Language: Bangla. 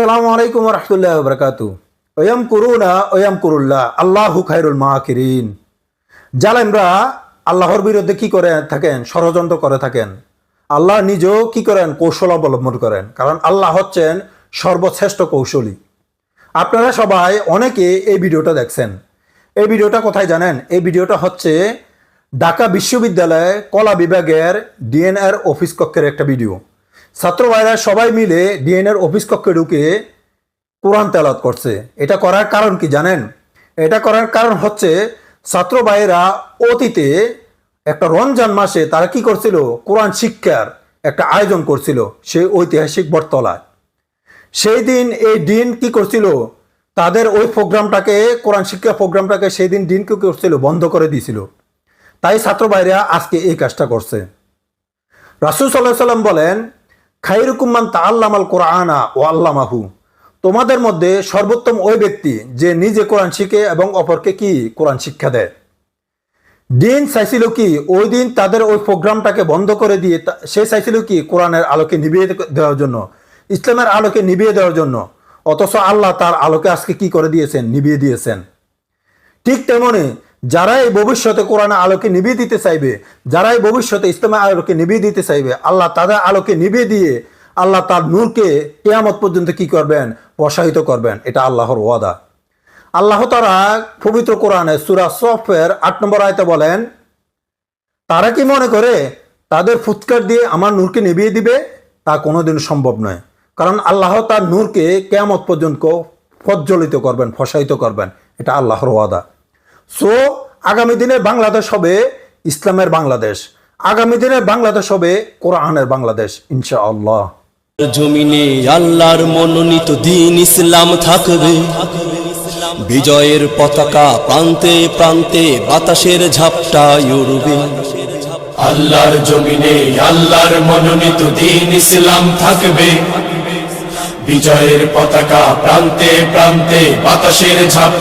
আসসালামু আলাইকুম রহমতুল্লাহ বরকাতু। ওয়াম করুনা, ওয়াম করুল্লাহ, আল্লাহু খাইরুল মাকিরিন জালেমরা আল্লাহর বিরুদ্ধে কি করে থাকেন, ষড়যন্ত্র করে থাকেন, আল্লাহ নিজেও কি করেন, কৌশল অবলম্বন করেন। কারণ আল্লাহ হচ্ছেন সর্বশ্রেষ্ঠ কৌশলী। আপনারা সবাই অনেকে এই ভিডিওটা দেখছেন। এই ভিডিওটা কোথায় জানেন? এই ভিডিওটা হচ্ছে ঢাকা বিশ্ববিদ্যালয়ে কলা বিভাগের ডিএনআর অফিস কক্ষের একটা ভিডিও। ছাত্র ভাইরা সবাই মিলে ডিএনআর অফিস কক্ষে ঢুকে কোরআন তেলাত করছে। এটা করার কারণ কি জানেন? এটা করার কারণ হচ্ছে ছাত্র অতীতে একটা রমজান মাসে তারা কি করছিল? কোরআন শিক্ষার একটা আয়োজন করছিল সেই ঐতিহাসিক বটতলায়। সেই দিন এই দিন কি করছিল? তাদের ওই প্রোগ্রামটাকে, কোরআন শিক্ষা প্রোগ্রামটাকে সেই দিন দিন কি করছিল? বন্ধ করে দিয়েছিল। তাই ছাত্র ভাইরা আজকে এই কাজটা করছে। রাসুল সাল্লাহ সাল্লাম বলেন খাইরুকুম্মান তা আল্লামাল কোরআনা ও আল্লামাহু। তোমাদের মধ্যে সর্বোত্তম ওই ব্যক্তি যে নিজে কোরআন শিখে এবং অপরকে কি কোরআন শিক্ষা দেয়? দিন চাইছিল কি ওই দিন তাদের ওই প্রোগ্রামটাকে বন্ধ করে দিয়ে সে চাইছিল কি কোরআনের আলোকে নিভিয়ে দেওয়ার জন্য, ইসলামের আলোকে নিভিয়ে দেওয়ার জন্য, অথচ আল্লাহ তার আলোকে আজকে কি করে দিয়েছেন? নিভিয়ে দিয়েছেন। ঠিক তেমনি যারা এই ভবিষ্যতে কোরআন আলোকে নিভিয়ে দিতে চাইবে যারা এই ভবিষ্যতে ইসলামের আলোকে নিভিয়ে দিতে চাইবে, আল্লাহ তাদের আলোকে নিভিয়ে দিয়ে আল্লাহ তার নূরকে কেয়ামত পর্যন্ত কি করবেন? প্রসাহিত করবেন। এটা আল্লাহর ওয়াদা। আল্লাহ তারা পবিত্র কোরআনে সুরা সফের আট নম্বর আয়তে বলেন, তারা কি মনে করে তাদের ফুৎকার দিয়ে আমার নূরকে নিভিয়ে দিবে? তা কোনোদিন সম্ভব নয়। কারণ আল্লাহ তার নূরকে কেয়ামত পর্যন্ত প্রজ্বলিত করবেন ফসায়িত করবেন। এটা আল্লাহর ওয়াদা। সো আগামী দিনে বাংলাদেশ হবে ইসলামের বাংলাদেশ। আগামী দিনে বাংলাদেশ হবে কোরআনের বাংলাদেশ ইনশাআল্লাহ। জমিনে আল্লাহর মনোনীত দিন ইসলাম থাকবে। বিজয়ের পতাকা প্রান্তে প্রান্তে বাতাসের ঝাপটা উড়বে। আল্লাহর জমিনে আল্লাহর মনোনীত দিন ইসলাম থাকবে। বিজয়ের পতাকা প্রান্তে প্রান্তে বাতাসের ঝাপটা